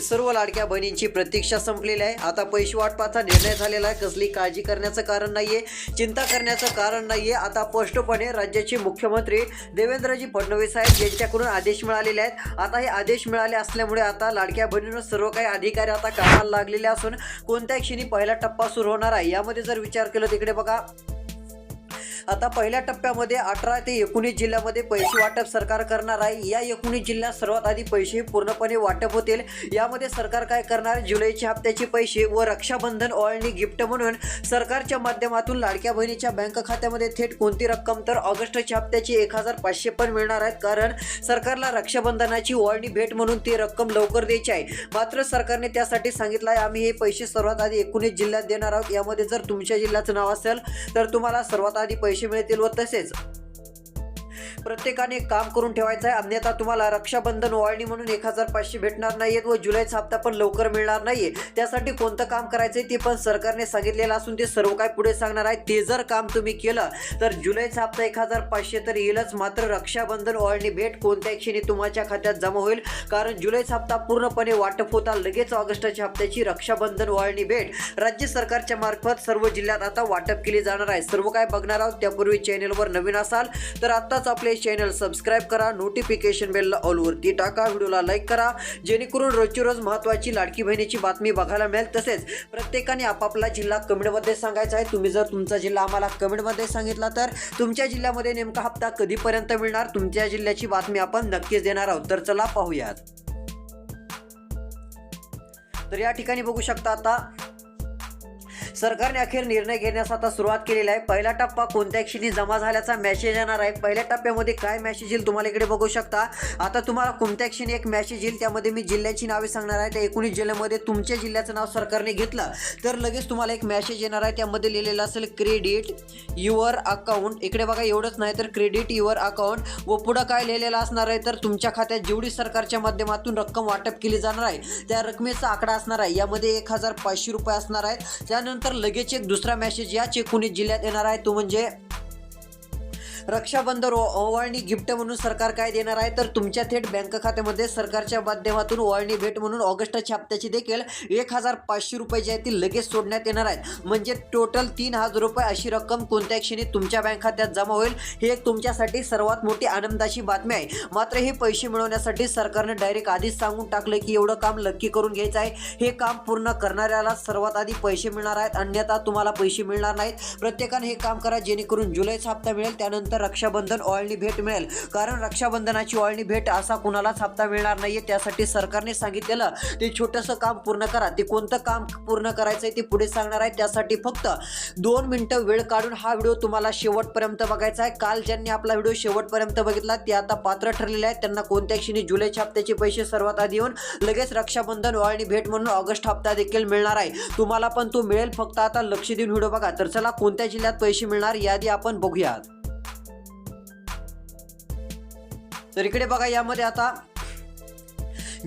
सर्व लाडक्या बहिणींची प्रतीक्षा संपलेली आहे. आता पैसे वाटपाचा निर्णय झालेला आहे. कसली काळजी करण्याचं कारण नाहीये चिंता करण्याचं कारण नाहीये. आता स्पष्टपणे राज्याचे मुख्यमंत्री देवेंद्रजी फडणवीस साहेब यांच्याकडून आदेश मिळालेले आहेत. आता हे आदेश मिळाले असल्यामुळे आता लाडक्या बहिणींवर सर्व काही अधिकारी आता कामाला लागलेले असून कोणत्या क्षणी पहिला टप्पा सुरू होणार आहे. यामध्ये जर विचार केला तिकडे बघा. आता पहिल्या टप्प्यामध्ये अठरा ते एकोणीस जिल्ह्यामध्ये पैसे वाटप सरकार करणार आहे. या एकोणीस जिल्ह्यात सर्वात आधी पैसे पूर्णपणे वाटप होतील. यामध्ये सरकार काय करणार? जुलैच्या हप्त्याचे पैसे व रक्षाबंधन ओळणी गिफ्ट म्हणून सरकारच्या माध्यमातून लाडक्या बहिणीच्या बँक खात्यामध्ये थेट कोणती रक्कम? तर ऑगस्टच्या हप्त्याची एक हजार पाचशे पण मिळणार आहेत. कारण सरकारला रक्षाबंधनाची ओळणी भेट म्हणून ती रक्कम लवकर द्यायची आहे. मात्र सरकारने त्यासाठी सांगितलं आहे आम्ही हे पैसे सर्वात आधी एकोणीस जिल्ह्यात देणार आहोत. यामध्ये जर तुमच्या जिल्ह्याचं नाव असेल तर तुम्हाला सर्वात आधी पैसे पैसे मिळतील व तसेच प्रत्येकाने काम करून ठेवायचं आहे. अन्यथा तुम्हाला रक्षाबंधन ओवाळणी म्हणून एक हजार पाचशे भेटणार नाहीयेत व जुलैचा हप्ता पण लवकर मिळणार नाहीये. त्यासाठी कोणतं काम करायचं आहे ते पण सरकारने सांगितलेलं असून ते सर्व काय पुढे सांगणार आहे. ते जर काम तुम्ही केलं तर जुलैचा हप्ता एक हजार पाचशे तर येईलच. मात्र रक्षाबंधन ओवाळणी भेट कोणत्या क्षणी तुमच्या खात्यात जमा होईल. कारण जुलैचा हप्ता पूर्णपणे वाटप होता. लगेच ऑगस्टच्या हप्त्याची रक्षाबंधन ओवाळणी भेट राज्य सरकारच्या मार्फत सर्व जिल्ह्यात आता वाटप केली जाणार आहे. सर्व काय बघणार आहोत. त्यापूर्वी चॅनेलवर नवीन असाल तर आत्ताच आपले चॅनल सबस्क्राईब करा नोटिफिकेशन बेलला ऑलवरती टाका व्हिडिओला लाईक करा जेणेकरून रोजची रोज महत्त्वाची लाडकी बहिणीची बातमी बघायला मिळेल. तसेच प्रत्येकाने आपापला जिल्हा कमेंटमध्ये सांगायचा आहे. तुम्ही जर तुमचा जिल्हा आम्हाला कमेंटमध्ये सांगितला तर तुमच्या जिल्ह्यामध्ये नेमका हप्ता कधीपर्यंत मिळणार? तुमच्या जिल्ह्याची बातमी आपण नक्कीच देणार आहोत. तर चला पाहूयात. तर या ठिकाणी बघू शकता आता सरकारने अखेर निर्णय घेण्यास आता सुरुवात केलेली आहे. पहिला टप्पा कोणत्या क्षणी जमा झाल्याचा मेसेज येणार आहे. पहिल्या टप्प्यामध्ये काय मेसेज येईल तुम्हाला इकडे बघू शकता. आता तुम्हाला कोणत्या क्षणी एक मेसेज येईल त्यामध्ये मी जिल्ह्याची नावे सांगणार आहे. त्या एकोणीस जिल्ह्यामध्ये तुमच्या जिल्ह्याचं नाव सरकारने घेतलं तर लगेच तुम्हाला एक मेसेज येणार आहे. त्यामध्ये लिहिलेलं असेल क्रेडिट युअर अकाउंट इकडे बघा एवढंच नाही तर क्रेडिट युअर अकाउंट व पुढं काय लिहिलेलं असणार आहे तर तुमच्या खात्यात जेवढी सरकारच्या माध्यमातून रक्कम वाटप केली जाणार आहे त्या रकमेचा आकडा असणार आहे. यामध्ये एक हजार पाचशे रुपये असणार आहेत. त्यानंतर लगेच एक दुसरा मेसेज या एकोणीस जिल्ह्यात येणार आहे. तो म्हणजे रक्षाबंधन ओवाळणी गिफ्ट म्हणून सरकार काय देणार आहे? तर तुमच्या थेट बँक खात्यामध्ये सरकारच्या माध्यमातून ओवाळणी भेट म्हणून ऑगस्ट छाप्त्याची देखील एक हजार पाचशे रुपये जे आहेत ती लगेच सोडण्यात येणार आहेत. म्हणजे टोटल तीन हजार रुपये अशी रक्कम कोणत्या क्षणी तुमच्या बँक खात्यात जमा होईल ही एक तुमच्यासाठी सर्वात मोठी आनंदाची बातमी आहे. मात्र हे पैसे मिळवण्यासाठी सरकारने डायरेक्ट आधीच सांगून टाकलं की एवढं काम नक्की करून घ्यायचं आहे. हे काम पूर्ण करणाऱ्याला सर्वात आधी पैसे मिळणार आहेत अन्यथा तुम्हाला पैसे मिळणार नाहीत. प्रत्येकाने हे काम करा जेणेकरून जुलैचा हप्ता मिळेल त्यानंतर रक्षाबंधन ओळणी भेट मिळेल. कारण रक्षाबंधनाची ओळणी भेट असा कुणालाच हप्ता मिळणार नाहीये. त्यासाठी सरकारने सांगितलेलं ते छोटंसं काम पूर्ण करा. ते कोणतं काम पूर्ण करायचं आहे ते पुढे सांगणार आहे. त्यासाठी फक्त दोन मिनटं वेळ काढून हा व्हिडिओ तुम्हाला शेवटपर्यंत बघायचा आहे. काल ज्यांनी आपला व्हिडिओ शेवटपर्यंत बघितला ते आता पात्र ठरलेले आहेत. त्यांना कोणत्या क्षणी जुलैच्या हप्त्याचे पैसे सर्वात आधी येऊन लगेच रक्षाबंधन ओळणी भेट म्हणून ऑगस्ट हप्ता देखील मिळणार आहे. तुम्हाला पण तो मिळेल. फक्त आता लक्ष देऊन व्हिडिओ बघा. तर चला कोणत्या जिल्ह्यात पैसे मिळणार यादी आपण बघूयात. तर इकडे बघा यामध्ये आता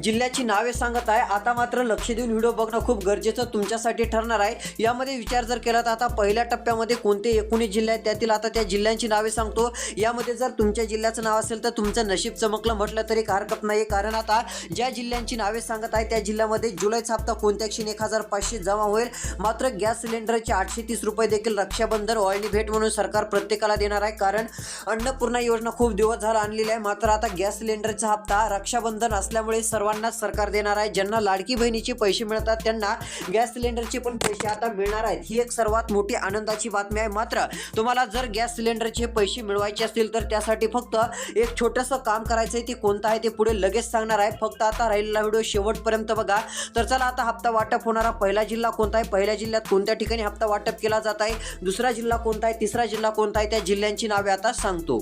जिल्ह्याची नावे सांगत आहे. आता मात्र लक्ष देऊन व्हिडिओ बघणं खूप गरजेचं तुमच्यासाठी ठरणार आहे. यामध्ये विचार जर केला तर आता पहिल्या टप्प्यामध्ये कोणते एकोणीस जिल्हे आहेत त्यातील आता त्या जिल्ह्यांची नावे सांगतो. यामध्ये जर तुमच्या जिल्ह्याचं नाव असेल तर तुमचं नशीब चमकलं म्हटलं तरी हरकत नाही कारण आता ज्या जिल्ह्यांची नावे सांगत आहे त्या जिल्ह्यामध्ये जुलैचा हप्ता कोणत्या क्षणी एक हजार पाचशे जमा होईल. मात्र गॅस सिलेंडरचे आठशे तीस रुपये देखील रक्षाबंधन ओळणी भेट म्हणून सरकार प्रत्येकाला देणार आहे. कारण अन्नपूर्णा योजना खूप दिवस झाला आणलेली आहे. मात्र आता गॅस सिलेंडरचा हप्ता रक्षाबंधन असल्यामुळे सर्व सर्वांना सरकार देणार आहे. ज्यांना लाडकी बहिणीचे पैसे मिळतात त्यांना गॅस सिलेंडरचे पण पैसे आता मिळणार आहेत. ही एक सर्वात मोठी आनंदाची बातमी आहे. मात्र तुम्हाला जर गॅस सिलेंडरचे पैसे मिळवायचे असतील तर त्यासाठी फक्त एक छोटंसं काम करायचं आहे ते कोणतं आहे ते पुढे लगेच सांगणार आहे. फक्त आता राहिलेला व्हिडिओ शेवटपर्यंत बघा. तर चला आता हप्ता वाटप होणारा पहिला जिल्हा कोणता आहे? पहिल्या जिल्ह्यात कोणत्या ठिकाणी हप्ता वाटप केला जात आहे? दुसरा जिल्हा कोणता आहे? तिसरा जिल्हा कोणता आहे? त्या जिल्ह्यांची नावे आता सांगतो.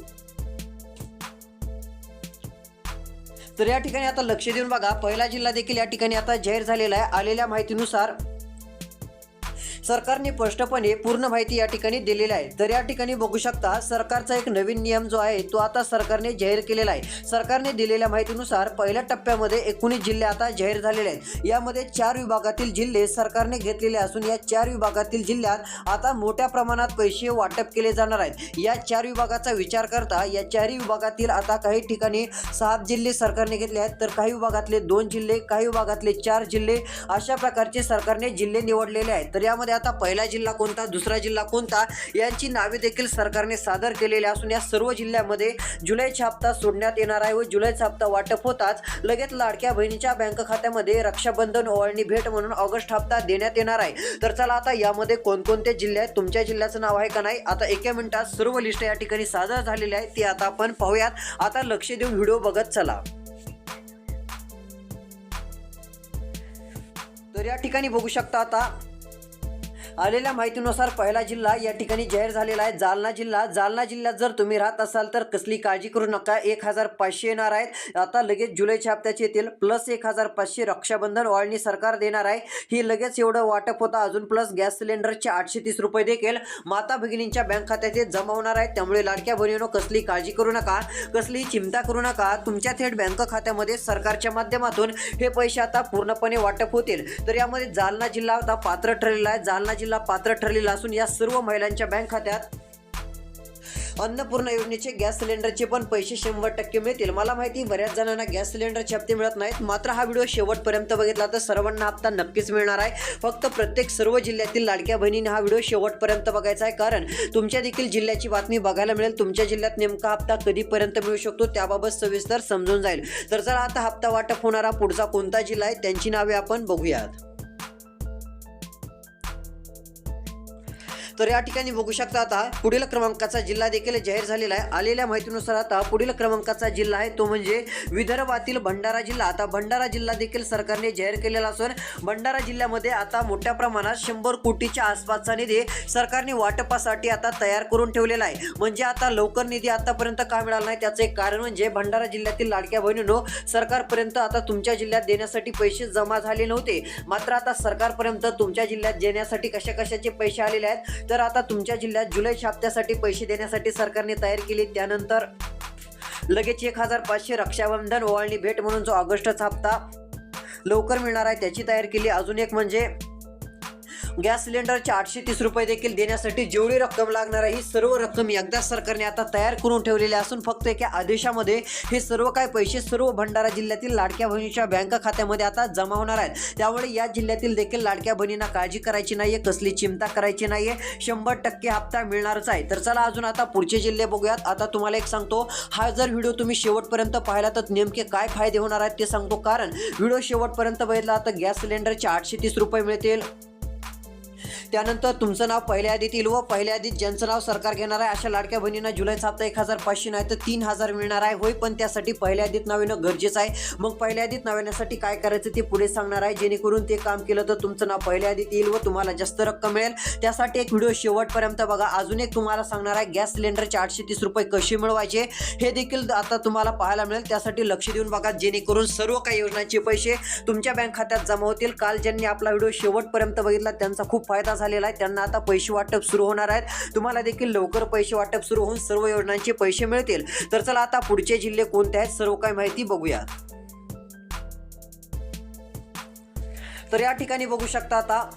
तर या ठिकाणी आता लक्ष देऊन बघा पहिला जिल्हा देखील या ठिकाणी आता जाहीर झालेला आहे. आलेल्या माहितीनुसार सरकारने स्पष्टपणे पूर्ण माहिती या ठिकाणी दिलेली आहे. तर या ठिकाणी बघू शकता सरकारचा एक नवीन नियम जो आहे तो आता सरकारने जाहीर केलेला आहे. सरकारने दिलेल्या माहितीनुसार पहिल्या टप्प्यामध्ये एकोणीस जिल्हे आता जाहीर झालेले आहेत. यामध्ये चार विभागातील जिल्हे सरकारने घेतलेले असून या चार विभागातील जिल्ह्यात आता मोठ्या प्रमाणात पैसे वाटप केले जाणार आहेत. या चार विभागाचा विचार करता या चारही विभागातील आता काही ठिकाणी सहा जिल्हे सरकारने घेतले आहेत. तर काही विभागातले दोन जिल्हे काही विभागातले चार जिल्हे अशा प्रकारचे सरकारने जिल्हे निवडलेले आहेत. तर यामध्ये आता पहिला जिल्हा कोणता दुसरा जिल्हा कोणता यांची नावे देखील सरकारने सादर केलेली असून या सर्व जिल्ह्यामध्ये जुलैचा हप्ता सोडण्यात येणार आहे व जुलैचा हप्ता वाटप होताच लगेच लाडक्या बहिणीच्या बँक खात्यामध्ये रक्षाबंधन ओवाळणी भेट म्हणून ऑगस्ट हप्ता देण्यात येणार आहे. तर चला आता यामध्ये कोणकोणते जिल्हे आहेत तुमच्या जिल्ह्याचं नाव आहे का नाही? आता एका मिनिटात सर्व लिस्ट या ठिकाणी सादर झालेली आहे ती आता आपण पाहूयात. आता लक्ष देऊन व्हिडिओ बघत चला. तर या ठिकाणी बघू शकता आता आलेल्या माहितीनुसार पहिला जिल्हा या ठिकाणी जाहीर झालेला आहे. जालना जिल्हा. जालना जिल्ह्यात जर तुम्ही राहत असाल तर कसली काळजी करू नका. एक हजार पाचशे येणार आहेत. आता लगेच जुलैच्या हप्त्याचे येतील. प्लस एक हजार पाचशे रक्षाबंधन वाळणी सरकार देणार आहे. ही लगेच एवढं वाटप होतं. अजून प्लस गॅस सिलेंडरचे आठशे तीस रुपये देखील माता भगिनींच्या बँक खात्यात जमा होणार आहेत. त्यामुळे लाडक्या बहिणीनो कसली काळजी करू नका. कसली चिंता करू नका. तुमच्या थेट बँक खात्यामध्ये सरकारच्या माध्यमातून हे पैसे आता पूर्णपणे वाटप होतील. तर यामध्ये जालना जिल्हा आता पात्र ठरलेला आहे. जालना जिल्हा पात्र ठरलेला असून या सर्व महिलांच्या बँक खात्यात अन्नपूर्णा योजनेचे गॅस सिलेंडरचे पण पैसे शंभर टक्के मिळतील. मला माहिती आहे, बऱ्याच जणांना गॅस सिलेंडरचे हप्ते मिळत नाहीत. मात्र हा व्हिडिओ शेवटपर्यंत बघितला तर सर्वांना हप्ता नक्कीच मिळणार आहे. फक्त प्रत्येक सर्व जिल्ह्यातील लाडक्या बहिणीने हा व्हिडिओ शेवटपर्यंत बघायचा आहे. कारण तुमच्या देखील जिल्ह्याची बातमी बघायला मिळेल. तुमच्या जिल्ह्यात नेमका हप्ता कधीपर्यंत मिळू शकतो त्याबाबत सविस्तर समजून जाईल. तर चला आता हप्ता वाटप होणारा पुढचा कोणता जिल्हा आहे त्यांची नावे आपण बघूयात. तर या ठिकाणी बघू शकता आता पुढील क्रमांकाचा जिल्हा देखील जाहीर झालेला आहे. आलेल्या माहितीनुसार आता पुढील क्रमांकाचा जिल्हा आहे तो म्हणजे विदर्भातील भंडारा जिल्हा. आता भंडारा जिल्हा देखील सरकारने जाहीर केलेला असून भंडारा जिल्ह्यामध्ये आता मोठ्या प्रमाणात शंभर कोटीच्या आसपासचा निधी सरकारने वाटपासाठी आता तयार करून ठेवलेला आहे. म्हणजे आता लवकर निधी आतापर्यंत का मिळाला नाही त्याचं एक कारण म्हणजे भंडारा जिल्ह्यातील लाडक्या बहिणीनो सरकारपर्यंत आता तुमच्या जिल्ह्यात देण्यासाठी पैसे जमा झाले नव्हते. मात्र आता सरकारपर्यंत तुमच्या जिल्ह्यात देण्यासाठी कशा कशाचे पैसे आलेले आहेत तर आता तुमच्या जिल्ह्यात जुलै हप्त्यासाठी पैसे देण्यासाठी सरकारने तयार केली. त्यानंतर लगेच एक हजार पाचशे रक्षाबंधन ओवाळणी भेट म्हणून जो ऑगस्टचा हप्ता लवकर मिळणार आहे त्याची तयार केली. अजून एक म्हणजे गॅस सिलेंडरचे आठशे तीस रुपये देखील देण्यासाठी जेवढी रक्कम लागणार आहे ही सर्व रक्कम एकदा सरकारने आता तयार करून ठेवलेली असून फक्त एका आदेशामध्ये हे सर्व काय पैसे सर्व भंडारा जिल्ह्यातील लाडक्या बहिणीच्या बँक खात्यामध्ये आता जमा होणार आहेत. त्यामुळे या जिल्ह्यातील देखील लाडक्या बहिणींना काळजी करायची नाहीये कसली चिंता करायची नाहीये. शंभर टक्के हप्ता मिळणारच आहे. तर चला अजून आता पुढचे जिल्हे बघूयात. आता तुम्हाला एक सांगतो हा जर व्हिडिओ तुम्ही शेवटपर्यंत पाहिला तर नेमके काय फायदे होणार आहेत ते सांगतो. कारण व्हिडिओ शेवटपर्यंत बघितला तर गॅस सिलेंडरचे आठशे तीस रुपये मिळतील. त्यानंतर तुमचं नाव पहिल्या यादीत येईल व पहिल्या यादीत ज्यांचं नाव सरकार घेणार आहे अशा लाडक्या बहिणींना जुलैचा हप्ता एक हजार पाचशे नाही तर तीन हजार मिळणार आहे. होय पण त्यासाठी पहिल्या यादीत नाव येणं गरजेचं आहे. मग पहिल्या यादीत नाव येण्यासाठी काय करायचं ते पुढे सांगणार आहे. जेणेकरून ते काम केलं तर तुमचं नाव पहिल्या यादीत येईल व तुम्हाला जास्त रक्कम मिळेल. त्यासाठी एक व्हिडिओ शेवटपर्यंत बघा. अजून एक तुम्हाला सांगणार आहे गॅस सिलेंडरचे आठशे तीस रुपये कसे मिळवायचे हे देखील आता तुम्हाला पाहायला मिळेल. त्यासाठी लक्ष देऊन बघा जेणेकरून सर्व काही योजनांचे पैसे तुमच्या बँक खात्यात जमा होतील. काल ज्यांनी आपला व्हिडिओ शेवटपर्यंत बघितला त्यांचा खूप फायदा झाला. झालेला आहे. त्यांना आता पैसे वाटप सुरू होणार आहेत. तुम्हाला देखील लवकर पैसे वाटप सुरू होऊन सर्व योजनांचे पैसे मिळतील. तर चला आता पुढचे जिल्हे कोणते आहेत? सर्व काही माहिती बघूया. तर या ठिकाणी बघू शकता आता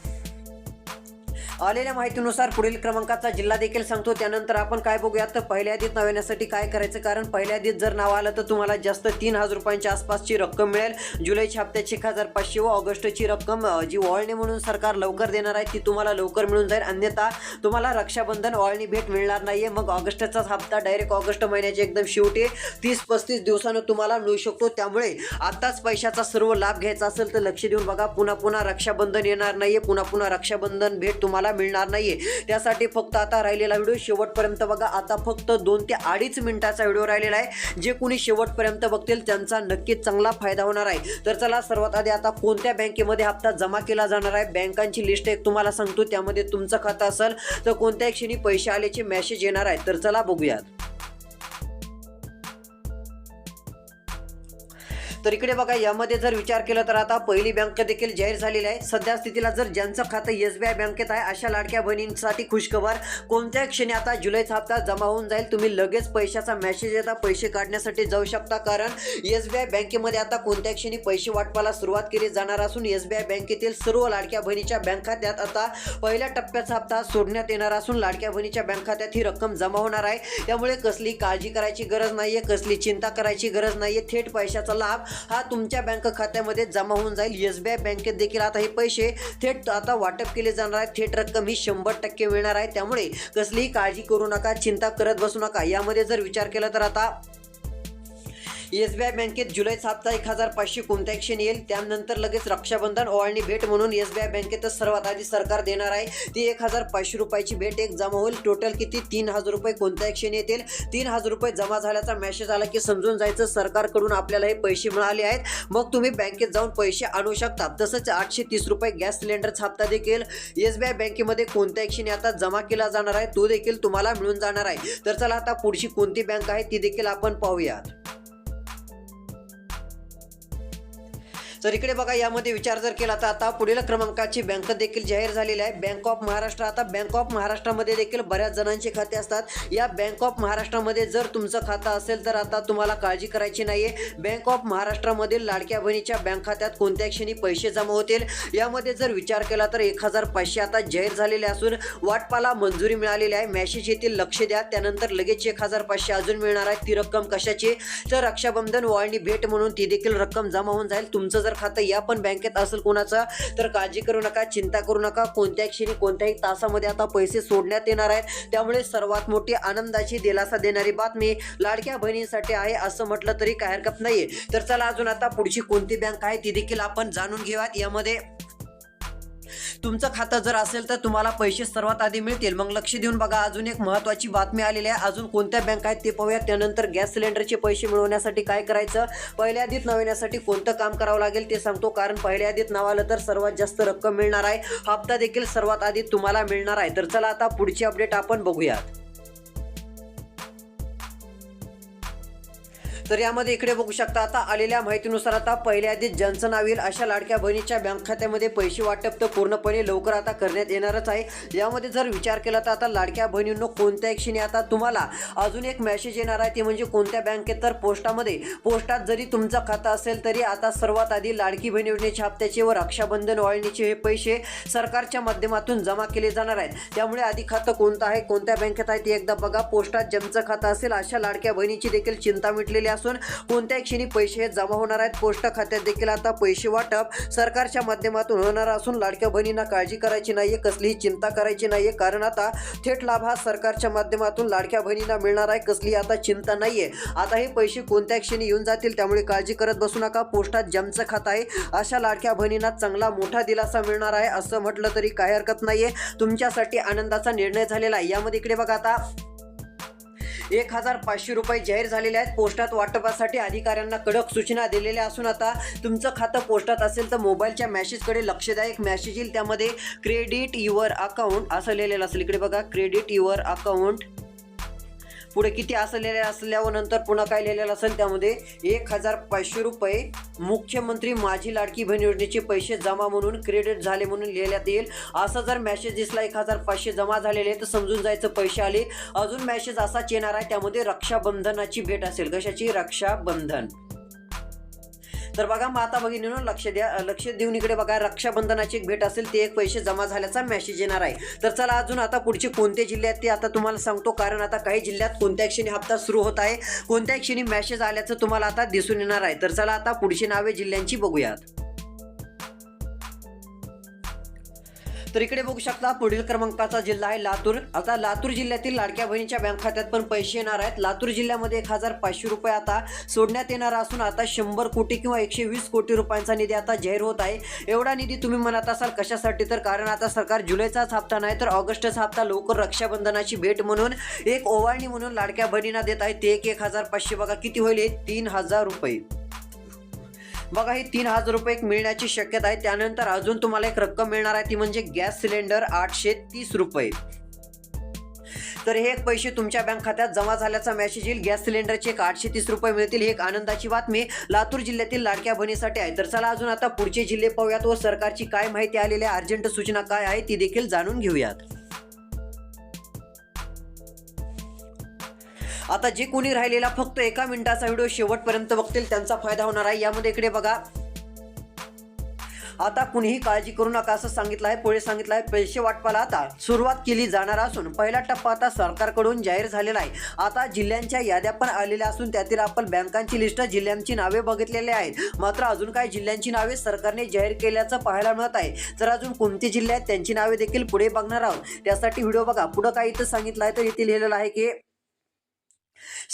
आलेल्या माहितीनुसार पुढील क्रमांकाचा जिल्हा देखील सांगतो. त्यानंतर आपण काय बघूयात? तर पहिल्या यादीत नाव येण्यासाठी काय करायचं? कारण पहिल्या यादीत जर नाव आलं तर तुम्हाला जास्त तीन हजार रुपयांच्या आसपासची रक्कम मिळेल. जुलैच्या हप्त्यात एक हजार पाचशे व ऑगस्टची रक्कम जी वळणी म्हणून सरकार लवकर देणार आहे ती तुम्हाला लवकर मिळून जाईल. अन्यथा तुम्हाला रक्षाबंधन वळणी भेट मिळणार नाहीये. मग ऑगस्टचाच हप्ता डायरेक्ट ऑगस्ट महिन्याचे एकदम शेवटी तीस पस्तीस दिवसानं तुम्हाला मिळू शकतो. त्यामुळे आत्ताच पैशाचा सर्व लाभ घ्यायचा असेल तर लक्ष देऊन बघा. पुन्हा पुन्हा रक्षाबंधन येणार नाहीये. पुन्हा पुन्हा रक्षाबंधन भेट तुम्हाला मिळणार नाहीये. त्यासाठी फक्त आता राहिलेला व्हिडिओ शेवटपर्यंत बघा. आता फक्त दोन ते अडीच मिनिटाचा व्हिडिओ राहिलेला आहे. जे कोणी शेवटपर्यंत बघतील त्यांचा नक्कीच चांगला फायदा होणार आहे. तर चला सर्वात आधी आता कोणत्या बँकेमध्ये हप्ता जमा केला जाणार आहे? बँकांची लिस्ट एक तुम्हाला सांगतो त्यामध्ये तुमचं खातं असेल तर कोणत्या क्षणी पैसे आल्याचे मेसेज येणार आहे. तर चला बघूयात. तर इकडे बघा यामध्ये जर विचार केला तर आता पहिली बँक देखील जाहीर झालेली आहे. सध्या स्थितीला जर ज्यांचं खातं एस बी आय बँकेत आहे अशा लाडक्या बहिणींसाठी खुशखबर. कोणत्या क्षणी आता जुलैचा हप्ता जमा होऊन जाईल. तुम्ही लगेच पैशाचा मेसेज येता पैसे काढण्यासाठी जाऊ शकता. कारण एस बी आय बँकेमध्ये आता कोणत्या क्षणी पैसे वाटपाला सुरुवात केली जाणार असून एस बी आय बँकेतील सर्व लाडक्या बहिणीच्या बँक खात्यात आता पहिल्या टप्प्याचा हप्ता सोडण्यात येणार असून लाडक्या बहिणीच्या बँक खात्यात ही रक्कम जमा होणार आहे. त्यामुळे कसली काळजी करायची गरज नाहीये कसली चिंता करायची गरज नाहीये. थेट पैशाचा लाभ हा तुमच्या बँक खात्यामध्ये जमा होऊन जाईल. एस बी आय बँकेत देखील आता हे पैसे थेट आता वाटप केले जाणार आहे थेट रक्कम ही शंभर टक्के मिळणार आहे. त्यामुळे कसलीही काळजी करू नका चिंता करत बसू नका. यामध्ये जर विचार केला तर आता एस बी आय बँकेत जुलै सातचा एक हजार पाचशे कोणत्या ॲक्शन येईल? त्यानंतर लगेच रक्षाबंधन ओवाळणी भेट म्हणून एस बी आय बँकेतच सर्वात आधी सरकार देणार आहे. ती एक हजार पाचशे रुपयाची भेट एक जमा होईल. टोटल किती? तीन हजार रुपये कोणत्या क्षणी येतील? तीन हजार रुपये जमा झाल्याचा मेसेज आला की समजून जायचं सरकारकडून आपल्याला हे पैसे मिळाले आहेत. मग तुम्ही बँकेत जाऊन पैसे आणू शकता. तसंच आठशे तीस रुपये गॅस सिलेंडरचा हप्ता देखील एस बी आय बँकेमध्ये कोणत्या क्षणी आता जमा केला जाणार आहे? तो देखील तुम्हाला मिळून जाणार आहे. तर चला आता पुढची कोणती बँक आहे ती देखील आपण पाहूयात. तर इकडे बघा यामध्ये विचार जर केला तर आता पुढील क्रमांकाची बँक देखील जाहीर झालेली आहे. Bank of Maharashtra. आता बँक ऑफ महाराष्ट्रामध्ये देखील बऱ्याच जणांचे खाते असतात. या बँक ऑफ महाराष्ट्रामध्ये जर तुमचं खातं असेल तर आता तुम्हाला काळजी करायची नाहीये. बँक ऑफ महाराष्ट्रामधील लाडक्या बहिणीच्या बँक खात्यात कोणत्या क्षणी पैसे जमा होतील. यामध्ये जर विचार केला तर एक हजार पाचशे आता जाहीर झालेले असून वाटपाला मंजुरी मिळालेली आहे. मॅसेज येथील लक्ष द्या. त्यानंतर लगेच एक हजार पाचशे अजून मिळणार आहे. ती रक्कम कशाची? तर रक्षाबंधन वाळणी भेट म्हणून ती देखील रक्कम जमा होऊन जाईल. तुमचं जर खातं या पण बँकेत असेल कोणाचं तर काळजी करू नका चिंता करू नका. कोणत्या क्षणी कोणत्याही तासामध्ये आता पैसे सोडण्यात येणार आहेत. त्यामुळे सर्वात मोठी आनंदाची दिलासा देणारी बातमी लाडक्या बहिणींसाठी आहे असं म्हटलं तरी काय हरकत नाही तर चला अजून आता पुढची कोणती बँक आहे ती देखील आपण जाणून घेऊयात यामध्ये. तुमचं खातं जर असेल तर तुम्हाला पैसे सर्वात आधी मिळतील. मग लक्ष देऊन बघा अजून एक महत्त्वाची बातमी आलेली आहे. अजून कोणत्या बँक आहेत ते पाहूया त्यानंतर गॅस सिलेंडरचे पैसे मिळवण्यासाठी काय करायचं? पहिल्या यादीत नवण्यासाठी कोणतं काम करावं लागेल ते सांगतो. कारण पहिल्या आधीत नाव आलं तर सर्वात जास्त रक्कम मिळणार आहे. हप्ता देखील सर्वात आधी तुम्हाला मिळणार आहे. तर चला आता पुढची अपडेट आपण बघूयात. तर यामध्ये इकडे बघू शकता आता आलेल्या माहितीनुसार आता पहिल्या आधी ज्यांचं नाव येईल अशा लाडक्या बहिणीच्या बँक खात्यामध्ये पैसे वाटप तर पूर्णपणे लवकर आता करण्यात येणारच आहे. यामध्ये जर विचार केला तर आता लाडक्या बहिणींनो कोणत्या क्षणी आता तुम्हाला अजून एक मेसेज येणार आहे? ते म्हणजे कोणत्या बँकेत तर पोस्टामध्ये पोस्टात जरी तुमचं खातं असेल तरी आता सर्वात आधी लाडकी बहीण योजनेच्या हप्त्याचे व रक्षाबंधन वाळणीचे हे पैसे सरकारच्या माध्यमातून जमा केले जाणार आहेत. त्यामुळे आधी खातं कोणतं आहे कोणत्या बँकेत आहे ते एकदा बघा. पोस्टात ज्यांचं खातं असेल अशा लाडक्या बहिणीची देखील चिंता मिटलेली असून कोणत्या क्षणी पैसे हे जमा होणार आहेत. पोस्ट खात्यात देखील आता पैसे वाटप सरकारच्या माध्यमातून होणार असून लाडक्या बहिणींना काळजी करायची नाहीये कसलीही चिंता करायची नाहीये. कारण आता थेट लाभ हा सरकारच्या माध्यमातून लाडक्या बहिणींना मिळणार आहे कसली आता चिंता नाहीये. आता हे पैसे कोणत्या क्षणी येऊन जातील त्यामुळे काळजी करत बसू नका. पोस्टात जमचं खातं आहे अशा लाडक्या बहिणींना चांगला मोठा दिलासा मिळणार आहे असं म्हटलं तरी काही हरकत नाहीये. तुमच्यासाठी आनंदाचा निर्णय झालेला आहे. यामध्ये इकडे बघा आता. एक हजार पाचशे रुपये जाहीर झालेले आहेत. पोस्टात वाटपासाठी अधिकाऱ्यांना कडक सूचना दिलेल्या असून आता तुमचं खातं पोस्टात असेल तर मोबाईलच्या मॅसेजकडे लक्ष द्या एक मॅसेज येईल. त्यामध्ये क्रेडिट युअर अकाउंट असं लिहिलेलं असेल. इकडे बघा क्रेडिट युअर अकाउंट पुढे किती असलेले असल्यावर नंतर पुन्हा काय लिहिलेलं असेल त्यामध्ये एक हजार पाचशे रुपये मुख्यमंत्री माझी लाडकी बहीण योजनेचे पैसे जमा म्हणून क्रेडिट झाले म्हणून लिहिण्यात येईल. असं जर मॅसेज दिसला एक हजार पाचशे जमा झालेले तर समजून जायचं पैसे आले. अजून मॅसेज असाच येणार आहे त्यामध्ये रक्षाबंधनाची भेट असेल. कशाची? रक्षाबंधन. तर बघा माता भगिनीनं लक्ष द्या लक्ष देऊन इकडे बघा रक्षाबंधनाची एक भेट असेल ते एक पैसे जमा झाल्याचा मेसेज येणार आहे. तर चला अजून आता पुढचे कोणते जिल्हे आहेत ते आता तुम्हाला सांगतो कारण आता काही जिल्ह्यात कोणत्या क्षणी हप्ता सुरू होत आहे. कोणत्या क्षणी मेसेज आल्याचं तुम्हाला आता दिसून येणार आहे. तर चला आता पुढची नावे जिल्ह्यांची बघूयात. तर इकडे बघू शकता पुढील क्रमांकाचा जिल्हा आहे लातूर. आता लातूर जिल्ह्यातील लाडक्या बहिणीच्या बँक खात्यात पण पैसे येणार आहेत. लातूर जिल्ह्यामध्ये एक हजार पाचशे रुपये आता सोडण्यात येणार असून आता शंभर कोटी किंवा एकशे वीस कोटी रुपयांचा निधी आता जाहीर होत आहे. एवढा निधी तुम्ही म्हणत असाल कशासाठी? तर कारण आता सरकार जुलैचाच हप्ता नाही तर ऑगस्टचा हप्ता लवकर रक्षाबंधनाची भेट म्हणून एक ओवाळणी म्हणून लाडक्या बहिणींना देत आहे. ते एक एक हजार पाचशे बघा किती होईल हे? तीन हजार रुपये. बघा ही तीन हजार रुपये एक मिळण्याची शक्यता आहे. त्यानंतर अजून तुम्हाला एक रक्कम मिळणार आहे. ती म्हणजे गॅस सिलेंडर आठशे तीस रुपये. तर हे एक पैसे तुमच्या बँक खात्यात जमा झाल्याचा मेसेज येईल. गॅस सिलेंडरचे एक आठशे तीस रुपये मिळतील. ही एक आनंदाची बातमी लातूर जिल्ह्यातील लाडक्या बहिणीसाठी आहे. तर चला अजून आता पुढचे जिल्हे पाहूयात व सरकारची काय माहिती आलेली अर्जंट सूचना काय आहे ती देखील जाणून घेऊयात. आता जे कोणी राहिलेला फक्त एका मिनिटाचा व्हिडिओ शेवटपर्यंत बघतील त्यांचा फायदा होणार आहे. यामध्ये इकडे बघा. आता कुणीही काळजी करू नका असं सांगितलं आहे पुढे सांगितलं आहे पैसे वाटपाला आता सुरुवात केली जाणार असून पहिला टप्पा आता सरकारकडून जाहीर झालेला आहे. आता जिल्ह्यांच्या याद्या पण आलेल्या असून त्यातील आपण बँकांची लिस्ट जिल्ह्यांची नावे बघितलेली आहेत. मात्र अजून काही जिल्ह्यांची नावे सरकारने जाहीर केल्याचं पाहायला मिळत आहे. तर अजून कोणती जिल्हे आहेत त्यांची नावे देखील पुढे बघणार आहोत. त्यासाठी व्हिडिओ बघा. पुढं काही इथं सांगितलं आहे तर इथे लिहिलेलं आहे की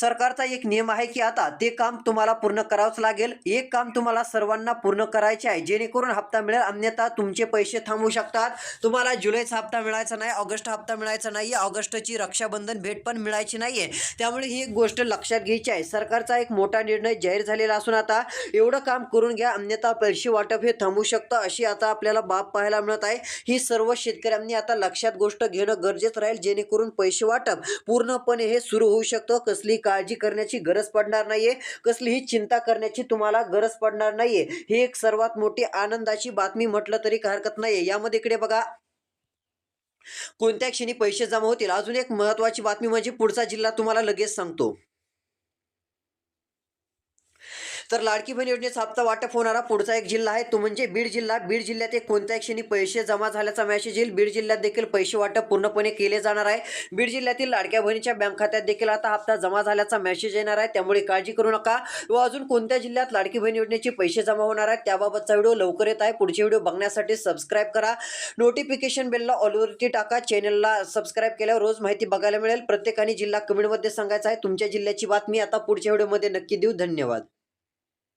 सरकारचा एक नियम आहे की आता ते काम तुम्हाला पूर्ण करावंच लागेल. एक काम तुम्हाला सर्वांना पूर्ण करायचे आहे. जेणेकरून हप्ता मिळेल. अन्यथा तुमचे पैसे थांबू शकतात. तुम्हाला जुलैचा हप्ता मिळायचा नाही ऑगस्ट हप्ता मिळायचा नाही ऑगस्टची रक्षाबंधन भेट पण मिळायची नाहीये. त्यामुळे ही एक गोष्ट लक्षात घ्यायची आहे. सरकारचा एक मोठा निर्णय जाहीर झालेला असून आता एवढं काम करून घ्या अन्यथा पैसे वाटप हे थांबू शकतं अशी आता आपल्याला बाब पाहायला मिळत आहे. ही सर्व शेतकऱ्यांनी आता लक्षात गोष्ट घेणं गरजेचं राहील. जेणेकरून पैसे वाटप पूर्णपणे हे सुरू होऊ शकतं. कसली काळजी करण्याची गरज पडणार नाहीये. कसलीही चिंता करण्याची तुम्हाला गरज पडणार नाहीये. ही एक सर्वात मोठी आनंदाची बातमी म्हटलं तरी काही हरकत नाहीये. यामध्ये इकडे बघा. कोणत्या क्षणी पैसे जमा होतील? अजून एक महत्वाची बातमी म्हणजे पुढचा जिल्हा तुम्हाला लगेच सांगतो. तर लाडकी बहीण योजनेचा हप्ता वाटप होणारा पुढचा एक जिल्हा आहे. तो म्हणजे बीड जिल्हा. बीड जिल्ह्यात एक कोणत्या क्षणी पैसे जमा झाल्याचा मॅसेज येईल? बीड जिल्ह्यात देखील पैसे वाटप पूर्णपणे केले जाणार आहे. बीड जिल्ह्यातील लाडक्या बहिणीच्या बँक खात्यात देखील आता हप्ता जमा झाल्याचा मेसेज येणार आहे. त्यामुळे काळजी करू नका. व अजून कोणत्या जिल्ह्यात लाडकी बहीण योजनेचे पैसे जमा होणार आहेत त्याबाबतचा व्हिडिओ लवकर येत आहे. पुढचे व्हिडिओ बघण्यासाठी सबस्क्राईब करा. नोटिफिकेशन बेलला ऑलवरती टाका. चॅनलला सबस्क्राईब केल्यावर रोज माहिती बघायला मिळेल. प्रत्येकाने जिल्हा कमेंटमध्ये सांगायचं आहे. तुमच्या जिल्ह्याची बातमी आता पुढच्या व्हिडिओमध्ये नक्की देऊ. धन्यवाद.